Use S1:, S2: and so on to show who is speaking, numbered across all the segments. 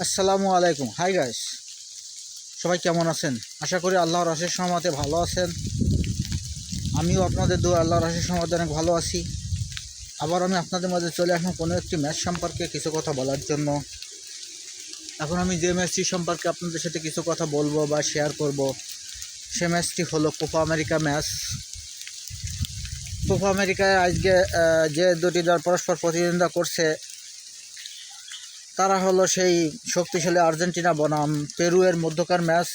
S1: আসসালামু আলাইকুম। Hi guys সবাই কেমন আছেন? আশা করি আল্লাহর আশের সমাতে ভালো আছেন। আমিও আপনাদের দু আল্লাহর আশের সহমতে অনেক ভালো আছি। আবার আমি আপনাদের মাঝে চলে আসলাম কোনো একটি ম্যাচ সম্পর্কে কিছু কথা বলার জন্য। এখন আমি যে ম্যাচটি সম্পর্কে আপনাদের সাথে কিছু কথা বলব বা শেয়ার করব, সে ম্যাচটি হলো কোপা আমেরিকা ম্যাচ। কোপা আমেরিকায় আজকে যে দুটি দল পরস্পর প্রতিদ্বন্দ্বিতা করছে তারা হলো সেই শক্তিশালী আর্জেন্টিনা বনাম পেরু এর মধ্যকার ম্যাচ।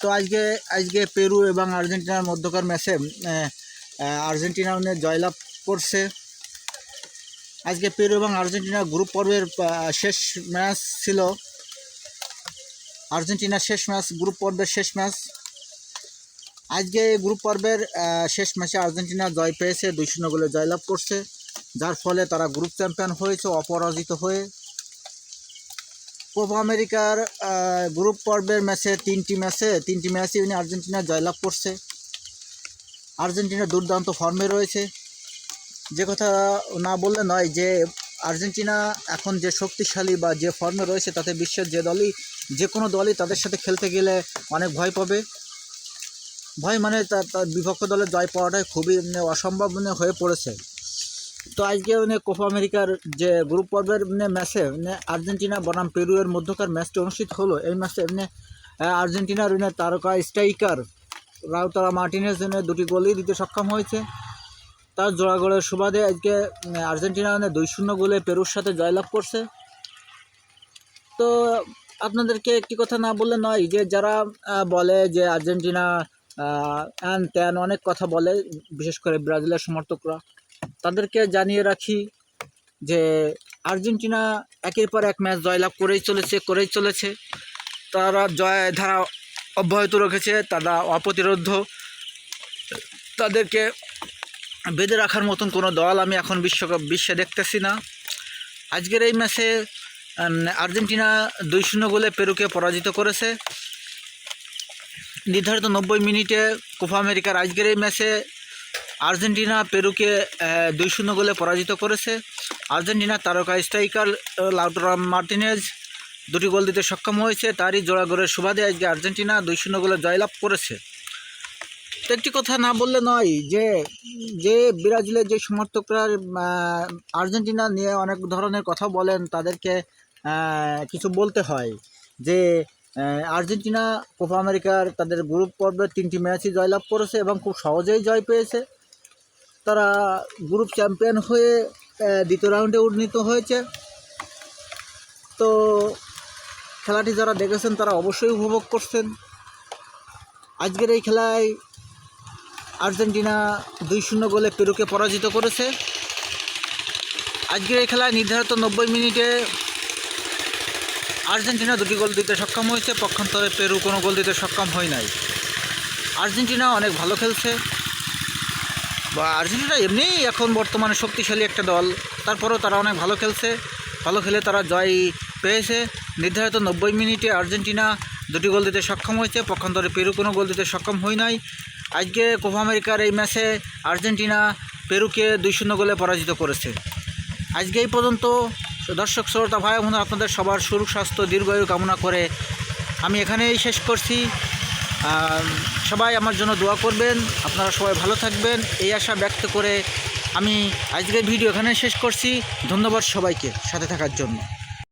S1: তো আজকে আজকে পেরু এবং আর্জেন্টিনার মধ্যকার ম্যাচে আর্জেন্টিনা জয়লাভ করছে। আজকে পেরু এবং আর্জেন্টিনা গ্রুপ পর্বের শেষ ম্যাচ ছিল। আর্জেন্টিনার শেষ ম্যাচ, গ্রুপ পর্বের শেষ ম্যাচ। আজকে গ্রুপ পর্বের শেষ ম্যাচে আর্জেন্টিনা জয় পেয়েছে, দুই শূন্য গোলে জয়লাভ করছে। যার ফলে তারা গ্রুপ চ্যাম্পিয়ন হয়েছে অপরাজিত হয়ে কোপা আমেরিকার গ্রুপ পর্বের ম্যাচে তিনটি ম্যাচে তিনটি ম্যাচে উনি আর্জেন্টিনা জয়লাভ করছে। আর্জেন্টিনা দুর্দান্ত ফর্মে রয়েছে। যে কথা না বললে নয় যে, আর্জেন্টিনা এখন যে শক্তিশালী বা যে ফর্মে রয়েছে, তাতে বিশ্বের যে দলই, যে কোনো দলই তাদের সাথে খেলতে গেলে অনেক ভয় পাবে। ভয় মানে তার বিপক্ষ দলের জয় পাওয়াটাই খুবই মানে অসম্ভব হয়ে পড়েছে। তো আজকে মানে কোপা আমেরিকার যে গ্রুপ পর্বের মানে ম্যাচে মানে আর্জেন্টিনা, বনাম পেরু এর মধ্যকার ম্যাচটি অনুষ্ঠিত হলো। এই ম্যাচে এমনি আর্জেন্টিনার মানে তারকা স্ট্রাইকার রাউতারা মার্টিনেজ মানে দুটি গোলই দিতে সক্ষম হয়েছে। তার জোড়া গোলের সুবাদে আজকে আর্জেন্টিনা মানে দুই শূন্য গোলে পেরুর সাথে জয়লাভ করছে। তো আপনাদেরকে একটি কথা না বললে নয় যে যারা বলে যে আর্জেন্টিনা অ্যান ত্যান অনেক কথা বলে, বিশেষ করে ব্রাজিলের সমর্থকরা। তাদেরকে জানিয়ে রাখি যে আর্জেন্টিনা একের পর এক ম্যাচ জয়লাভ করেই চলেছে করেই চলেছে। তারা জয় ধারা অব্যাহত রেখেছে, তারা অপ্রতিরোধ। তাদেরকে বেঁধে রাখার মতন কোনো দল আমি এখন বিশ্বকাপ, বিশ্বে দেখতেছি না। আজকের এই ম্যাচে আর্জেন্টিনা দুই শূন্য গোলে পেরুকে পরাজিত করেছে। নির্ধারিত নব্বই মিনিটে কোপা আমেরিকার আজকের এই ম্যাচে আর্জেন্টিনা পেরুকে দুই শূন্য গোলে পরাজিত করেছে। আর্জেন্টিনার তারকা স্ট্রাইকার লাউটরা মার্টিনেজ দুটি গোল দিতে সক্ষম হয়েছে। তারই জোড়া গোলের সুবাদে আজকে আর্জেন্টিনা দুই শূন্য গোলে জয়লাভ করেছে। তো একটি কথা না বললে নয় যে যে ব্রাজিলের যে সমর্থকরা আর্জেন্টিনা নিয়ে অনেক ধরনের কথা বলেন, তাদেরকে কিছু বলতে হয় যে আর্জেন্টিনা কোপা আমেরিকার তাদের গ্রুপ পর্বের তিনটি ম্যাচই জয়লাভ করেছে এবং খুব সহজেই জয় পেয়েছে। তারা গ্রুপ চ্যাম্পিয়ন হয়ে দ্বিতীয় রাউন্ডে উন্নীত হয়েছে। তো খেলাটি যারা দেখেছেন, তারা অবশ্যই উপভোগ করছেন। আজকের এই খেলায় আর্জেন্টিনা দুই শূন্য গোলে পেরুকে পরাজিত করেছে। আজকের এই খেলায় নির্ধারিত নব্বই মিনিটে আর্জেন্টিনা দুটি গোল দিতে সক্ষম হয়েছে। পক্ষান্তরে পেরু কোনো গোল দিতে সক্ষম হয় নাই। আর্জেন্টিনা অনেক ভালো খেলছে। বা আর্জেন্টিনা এমনিই এখন বর্তমানে শক্তিশালী একটা দল। তারপরেও তারা অনেক ভালো খেলছে। ভালো খেলে তারা জয় পেয়েছে। নির্ধারিত নব্বই মিনিটে আর্জেন্টিনা দুটি গোল দিতে সক্ষম হয়েছে। পক্ষান্তরে পেরু কোনো গোল দিতে সক্ষম হয় নাই। আজকে কোপা আমেরিকার এই ম্যাচে আর্জেন্টিনা পেরুকে দুই শূন্য গোলে পরাজিত করেছে। আজকে এই পর্যন্ত, দর্শক, শ্রোতা ভাই বোন আপনাদের সবার সুরক্ষা স্বাস্থ্য, দীর্ঘায়ু কামনা করে আমি এখানেই শেষ করছি। সবাই আমার জন্য দোয়া করবেন। আপনারা সবাই ভালো থাকবেন। এই আশা ব্যক্ত করে আমি আজকের ভিডিও এখানে শেষ করছি। ধন্যবাদ সবাইকে সাথে থাকার জন্য।